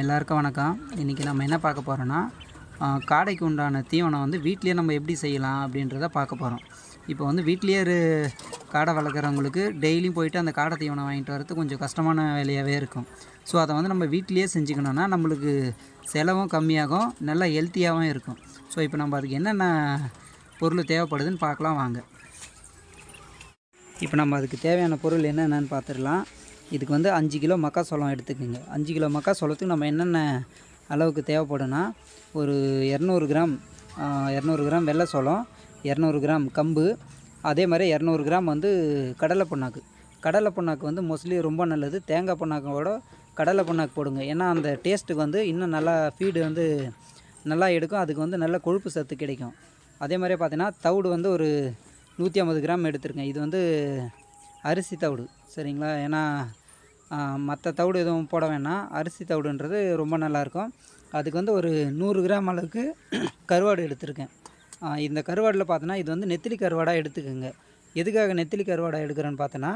எல்லாருக்கும் வணக்கம். இன்றைக்கி நம்ம என்ன பார்க்க போகிறோன்னா காடைக்கு உண்டான தீவனம் வந்து வீட்லேயே நம்ம எப்படி செய்யலாம் அப்படின்றத பார்க்க போகிறோம் இப்போ வந்து வீட்லேயே ஒரு காடை வளர்க்குறவங்களுக்கு டெய்லியும் போயிட்டு அந்த காடை தீவனம் வாங்கிட்டு வரது கொஞ்சம் கஷ்டமான வேலையாகவே இருக்கும். ஸோ அதை வந்து நம்ம வீட்லேயே செஞ்சுக்கணுன்னா நம்மளுக்கு செலவும் கம்மியாகும் நல்லா ஹெல்த்தியாகவும் இருக்கும். ஸோ இப்போ நம்ம அதுக்கு என்னென்ன பொருள் தேவைப்படுதுன்னு பார்க்கலாம் வாங்க. இப்போ நம்ம அதுக்கு தேவையான பொருள் என்னென்னு பார்த்துடலாம். இதுக்கு வந்து அஞ்சு கிலோ மக்காசோளம் எடுத்துக்கோங்க. அஞ்சு கிலோ மக்காசோளத்துக்கு நம்ம என்னென்ன அளவுக்கு தேவைப்படும்னா ஒரு இரநூறு கிராம் இரநூறு கிராம் வெள்ளை சோளம் இரநூறு கிராம் கம்பு அதே மாதிரி இரநூறு கிராம் வந்து கடலை புண்ணாக்கு. கடலை புண்ணாக்கு வந்து மோஸ்ட்லி ரொம்ப நல்லது. தேங்காய் புண்ணாக்கோட கடலை புண்ணாக்கு போடுங்க. ஏன்னா அந்த டேஸ்ட்டுக்கு வந்து இன்னும் நல்லா ஃபீடு வந்து நல்லா எடுக்கும். அதுக்கு வந்து நல்ல கொழுப்பு சத்து கிடைக்கும். அதே மாதிரி பார்த்தீங்கன்னா தவிடு வந்து ஒரு நூற்றி ஐம்பது கிராம் எடுத்துருங்க. இது வந்து அரிசி தவிடு சரிங்களா? ஏன்னா மற்ற தவிடு எதுவும் போட வேணாம். அரிசி தவிடுன்றது ரொம்ப நல்லாயிருக்கும். அதுக்கு வந்து ஒரு நூறு கிராம் அளவுக்கு கருவாடு எடுத்திருக்கேன். இந்த கருவாடில் பார்த்தோன்னா இது வந்து நெத்திலி கருவாடாக எடுத்துக்கோங்க. எதுக்காக நெத்திலி கருவாடாக எடுக்கிறேன்னு பார்த்தோன்னா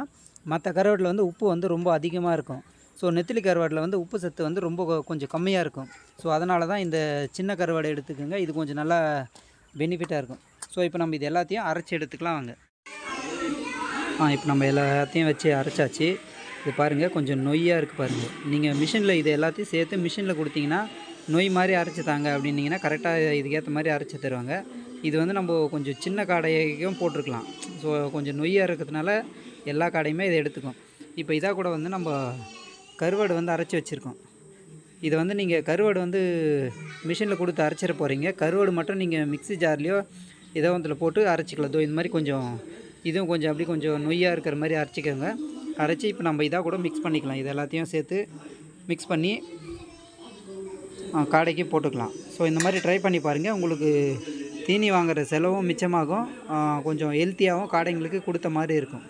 மற்ற கருவாடில் வந்து உப்பு வந்து ரொம்ப அதிகமாக இருக்கும். ஸோ நெத்திலி கருவாடில் வந்து உப்பு சத்து வந்து ரொம்ப கொஞ்சம் கம்மியாக இருக்கும். ஸோ அதனால தான் இந்த சின்ன கருவாடை எடுத்துக்கோங்க. இது கொஞ்சம் நல்லா பெனிஃபிட்டாக இருக்கும். ஸோ இப்போ நம்ம இது எல்லாத்தையும் அரைச்சி எடுத்துக்கலாம் வாங்க. இப்போ நம்ம எல்லாத்தையும் வச்சு அரைச்சாச்சு. இது பாருங்கள் கொஞ்சம் நொய்யாக இருக்குது பாருங்கள் நீங்கள் மிஷினில் இது எல்லாத்தையும் சேர்த்து மிஷினில் கொடுத்தீங்கன்னா நொய் மாதிரி அரைச்சி தாங்க அப்படின்னீங்கன்னா கரெக்டாக இதுக்கேற்ற மாதிரி அரைச்சி தருவாங்க. இது வந்து நம்ம கொஞ்சம் சின்ன காடையும் போட்டிருக்கலாம். ஸோ கொஞ்சம் நொய்யாக இருக்கிறதுனால எல்லா காடையுமே இதை எடுத்துக்கும். இப்போ இதாக கூட வந்து நம்ம கருவாடு வந்து அரைச்சி வச்சுருக்கோம். இதை வந்து நீங்கள் கருவாடு வந்து மிஷினில் கொடுத்து அரைச்சிட போகிறீங்க கருவாடு மட்டும் நீங்கள் மிக்ஸி ஜார்லேயோ ஏதோ ஒன்றில் போட்டு அரைச்சிக்கலாம். இதோ இந்த மாதிரி கொஞ்சம் இதுவும் கொஞ்சம் அப்படி கொஞ்சம் நொய்யாக இருக்கிற மாதிரி அரைச்சிக்கோங்க. அரைச்சி இப்போ நம்ம இதாக கூட மிக்ஸ் பண்ணிக்கலாம். இது எல்லாத்தையும் சேர்த்து மிக்ஸ் பண்ணி காடைக்கு போட்டுக்கலாம். ஸோ இந்த மாதிரி ட்ரை பண்ணி பாருங்கள் உங்களுக்கு தீனி வாங்குகிற செலவும் மிச்சமாகும். கொஞ்சம் ஹெல்த்தியாகவும் காடைங்களுக்கு கொடுத்த மாதிரி இருக்கும்.